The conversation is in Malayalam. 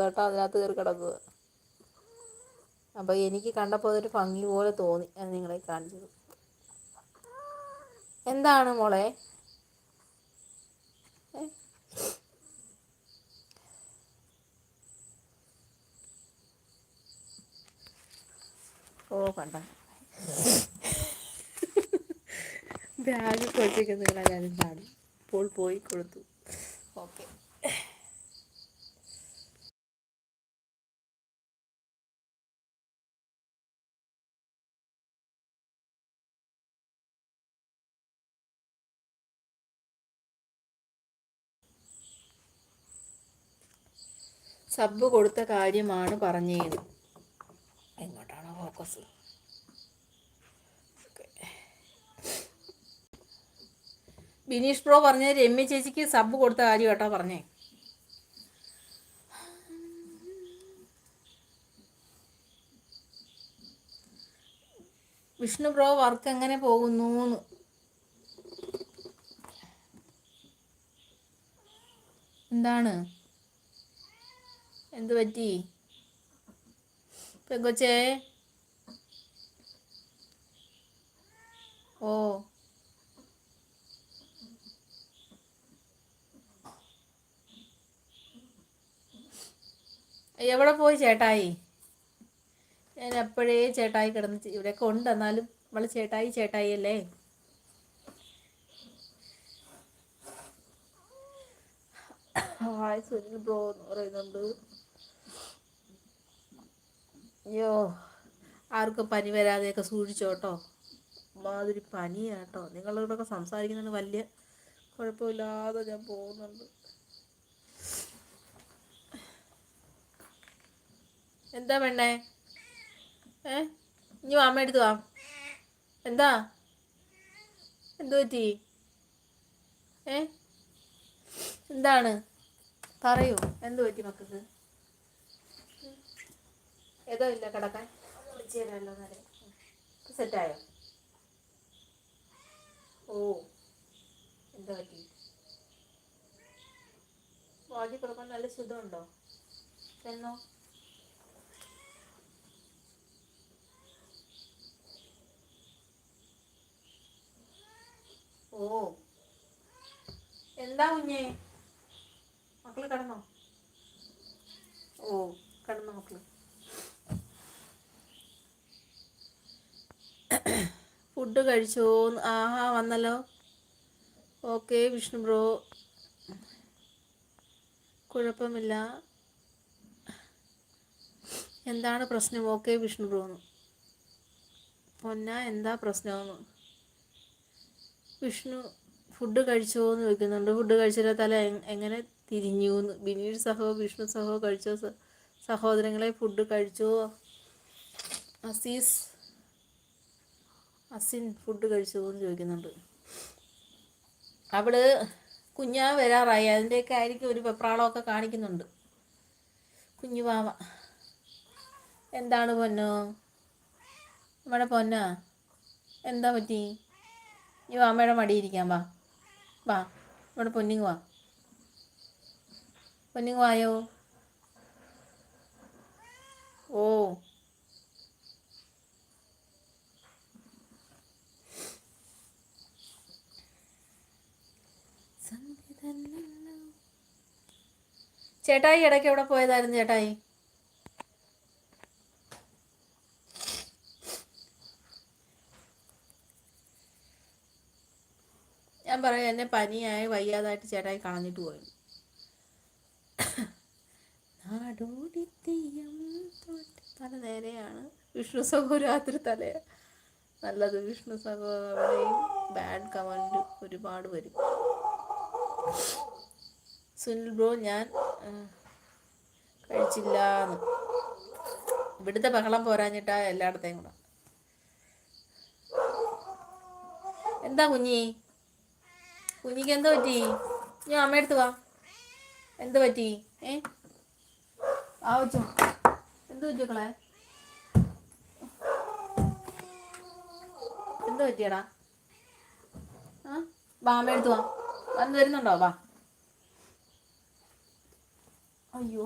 കേട്ടോ അതിനകത്ത് കയറി കിടക്കുക അപ്പോൾ എനിക്ക് കണ്ടപ്പോൾ അതൊരു ഭംഗി പോലെ തോന്നി അത് നിങ്ങളെ കാണിച്ചത്. എന്താണ് മോളെ? ഓ കണ്ട. ബാഗ് കൊച്ചിരിക്കുന്ന ഞാൻ ചാടി. ഇപ്പോൾ പോയി കൊടുത്തു. ഓക്കെ. സബ് കൊടുത്ത കാര്യമാണ് പറഞ്ഞത് എങ്ങോട്ടാണ് ഫോക്കസ് ബിനീഷ് പ്രോ പറഞ്ഞ രമ്യ ചേച്ചിക്ക് സബ് കൊടുത്ത കാര്യം കേട്ടോ പറഞ്ഞേ. വിഷ്ണു പ്രോ വർക്ക് എങ്ങനെ പോകുന്നു എന്താണ്? എന്ത് പറ്റി? പെങ്കൊച്ചേ? ഓ. എവിടെ പോയി ചേട്ടായി? ഞാൻ എപ്പോഴേ ചേട്ടായി കിടന്ന് ഇവിടെയൊക്കെ ഉണ്ട് എന്നാലും നമ്മൾ ചേട്ടായി ചേട്ടായി അല്ലേ? ഹായ് സുനിൽ ബ്രോ എന്ന് പറയുന്നുണ്ട്. അയ്യോ ആർക്കും പനി വരാതെയൊക്കെ സൂക്ഷിച്ചോട്ടോ മാതിരി പനിയാട്ടോ നിങ്ങളോടൊക്കെ സംസാരിക്കുന്നതിന് വലിയ കുഴപ്പമില്ലാതെ ഞാൻ പോകുന്നുണ്ട്. എന്താ വേണ്ടേ ഏ? ഇനി അമ്മ എടുത്തു വാ. എന്താ? എന്തു പറ്റി? ഏ? എന്താണ്? പറയൂ എന്ത് പറ്റി മക്കൾക്ക്? ഏതോ ഇല്ല കിടക്കാൻ? വിളിച്ചു നേരെ സെറ്റായോ ഓ എന്താ പറ്റി? വാജി കൊടുക്കാൻ നല്ല ശുദ്ധമുണ്ടോ എന്നോ? ഓ. എന്താ കുഞ്ഞേ? മക്കൾ കടന്നോ? ഓ കടന്നോ മക്കൾ. ഫുഡ് കഴിച്ചോ? ആഹാ വന്നല്ലോ. Okay Vishnu bro. കുഴപ്പമില്ല. എന്താണ് പ്രശ്നം? ഓക്കെ വിഷ്ണു ബ്രോ പൊന്ന എന്താ പ്രശ്നമെന്ന് വിഷ്ണു ഫുഡ് കഴിച്ചോ എന്ന് ചോദിക്കുന്നുണ്ട്. ഫുഡ് കഴിച്ചില്ല തല എങ്ങനെ തിരിഞ്ഞു എന്ന് ബിനീഷ് സഹോ വിഷ്ണു സഹോ കഴിച്ചോ? സഹോദരങ്ങളെ ഫുഡ് കഴിച്ചോ? അസീസ് അസിൻ ഫുഡ് കഴിച്ചോ എന്ന് ചോദിക്കുന്നുണ്ട്. അവൾ കുഞ്ഞാ വരാറായി. അതിന്റെയൊക്കെ ആയിരിക്കും ഒരു വെപ്രാളമൊക്കെ കാണിക്കുന്നുണ്ട്. കുഞ്ഞു വാവ എന്താണ് പൊന്നോ? നമ്മുടെ പൊന്നാ? എന്താ പറ്റി? ഈ വാമയുടെ മടിയിരിക്കാം വാ. വാ. ഇവിടെ പൊന്നിങ് വാ. പൊന്നിങ് വായോ ഓ. ചേട്ടായി ഇടയ്ക്ക് എവിടെ പോയതായിരുന്നു ചേട്ടായി? ഞാൻ പറയാം എന്നെ പനിയായി വയ്യാതായിട്ട് ചേട്ടായി കളഞ്ഞിട്ട് പോയി. തല നേരെയാണ് വിഷ്ണു സഹോ രാത്രി തല. നല്ലത് വിഷ്ണു സഹോ അവിടെയും ബാഡ് കമന്റ് ഒരുപാട് വരും. സുനിൽ ബ്രോ ഞാൻ കഴിച്ചില്ല എന്ന് ഇവിടുത്തെ ബഹളം പോരാഞ്ഞിട്ടാ എല്ലായിടത്തെയും കൂടെ. എന്താ കുഞ്ഞി? കുഞ്ഞിക്ക് എന്ത് പറ്റി? ഞാൻ അമ്മ എടുത്ത് വാ. എന്ത് പറ്റി? ഏ? ആ വെച്ചോ എന്ത് പറ്റിക്കളെ എന്ത് പറ്റിയടാ? ആ? വാ അമ്മ എടുത്ത് വാ. വന്ന് വരുന്നുണ്ടോ? വാ. അയ്യോ.